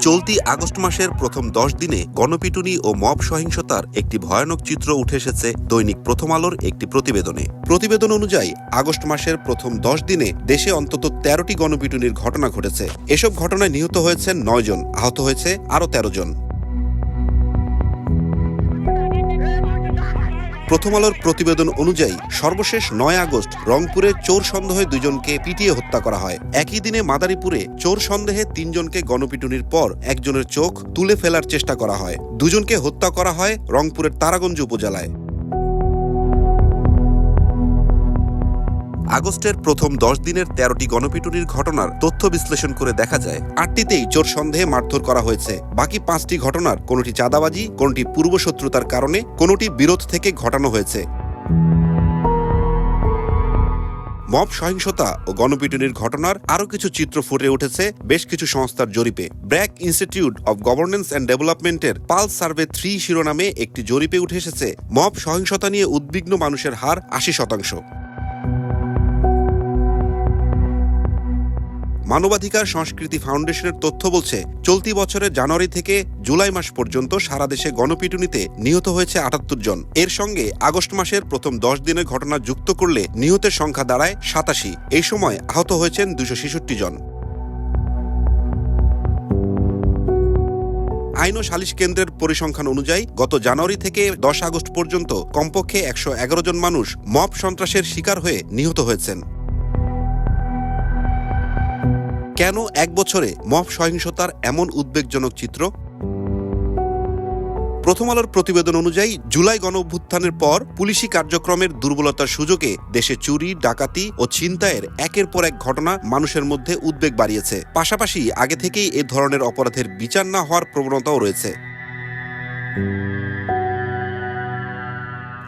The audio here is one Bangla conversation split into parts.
চলতি আগস্ট মাসের প্রথম দশ দিনে গণপিটুনি ও মব সহিংসতার একটি ভয়ানক চিত্র উঠে এসেছে দৈনিক প্রথম আলোর একটি প্রতিবেদনে। প্রতিবেদন অনুযায়ী, আগস্ট মাসের প্রথম দশ দিনে দেশে অন্তত তেরোটি গণপিটুনির ঘটনা ঘটেছে। এসব ঘটনায় নিহত হয়েছেন নয় জন, আহত হয়েছে আরও তেরো জন। প্রথম আলোর প্রতিবেদন অনুযায়ী সর্বশেষ নয় আগস্ট রংপুরে চোর সন্দেহে দুজনকে পিটিয়ে হত্যা করা হয়। একই দিনে মাদারীপুরে চোর সন্দেহে তিনজনকে গণপিটুনির পর একজনের চোখ তুলে ফেলার চেষ্টা করা হয়। দুজনকে হত্যা করা হয় রংপুরের তারাগঞ্জ উপজেলায়। আগস্টের প্রথম দশ দিনের তেরোটি গণপিটুনির ঘটনার তথ্য বিশ্লেষণ করে দেখা যায়, আটটিতেই চোর সন্দেহে মারধর করা হয়েছে। বাকি পাঁচটি ঘটনার, কোনোটি চাঁদাবাজি, কোনোটি পূর্বশত্রুতার কারণে, কোনোটি বিরোধ থেকে ঘটানো হয়েছে। মব সহিংসতা ও গণপিটুনির ঘটনার আরও কিছু চিত্র ফুটে উঠেছে বেশ কিছু সংস্থার জরিপে। BRAC institute of governance and ডেভেলপমেন্টের পাল সার্ভে থ্রি শিরোনামে একটি জরিপে উঠে এসেছে, মব সহিংসতা নিয়ে উদ্বিগ্ন মানুষের হার আশি শতাংশ। মানবাধিকার সংস্কৃতি ফাউন্ডেশনের তথ্য বলছে, চলতি বছরের জানুয়ারি থেকে জুলাই মাস পর্যন্ত সারা দেশে গণপিটুনিতে নিহত হয়েছে আটাত্তর জন। এর সঙ্গে আগস্ট মাসের প্রথম দশ দিনের ঘটনা যুক্ত করলে নিহতের সংখ্যা দাঁড়ায় সাতাশি। এই সময় আহত হয়েছেন দুশো জন। আইন ও সালিশ কেন্দ্রের পরিসংখ্যান অনুযায়ী গত জানুয়ারি থেকে দশ আগস্ট পর্যন্ত কমপক্ষে একশো এগারো জন মানুষ মব সন্ত্রাসের শিকার হয়ে নিহত হয়েছেন। কেন এক বছরে মব সহিংসতার এমন উদ্বেগজনক চিত্র? প্রথম আলোর প্রতিবেদন অনুযায়ী, জুলাই গণ অভ্যুত্থানের পর পুলিশি কার্যক্রমের দুর্বলতার সুযোগে দেশে চুরি, ডাকাতি ও ছিনতাইয়ের একের পর এক ঘটনা মানুষের মধ্যে উদ্বেগ বাড়িয়েছে। পাশাপাশি আগে থেকেই এ ধরনের অপরাধের বিচার না হওয়ার প্রবণতাও রয়েছে।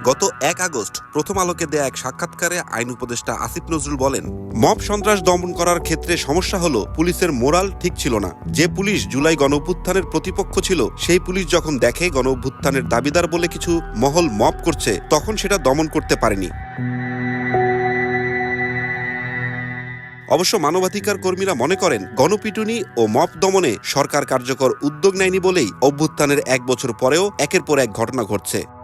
গত এক আগস্ট প্রথম আলোকে দেয়া এক সাক্ষাৎকারে আইন উপদেষ্টা আসিফ নজরুল বলেন, মব সন্ত্রাস দমন করার ক্ষেত্রে সমস্যা হলো পুলিশের মোরাল ঠিক ছিল না। যে পুলিশ জুলাই গণ অভ্যুত্থানের প্রতিপক্ষ ছিল, সেই পুলিশ যখন দেখে গণ অভ্যুত্থানের দাবিদার বলে কিছু মহল মব করছে, তখন সেটা দমন করতে পারেনি। অবশ্য মানবাধিকার কর্মীরা মনে করেন, গণপিটুনি ও মপ দমনে সরকার কার্যকর উদ্যোগ নেয়নি বলেই অভ্যুত্থানের এক বছর পরেও একের পর এক ঘটনা ঘটছে।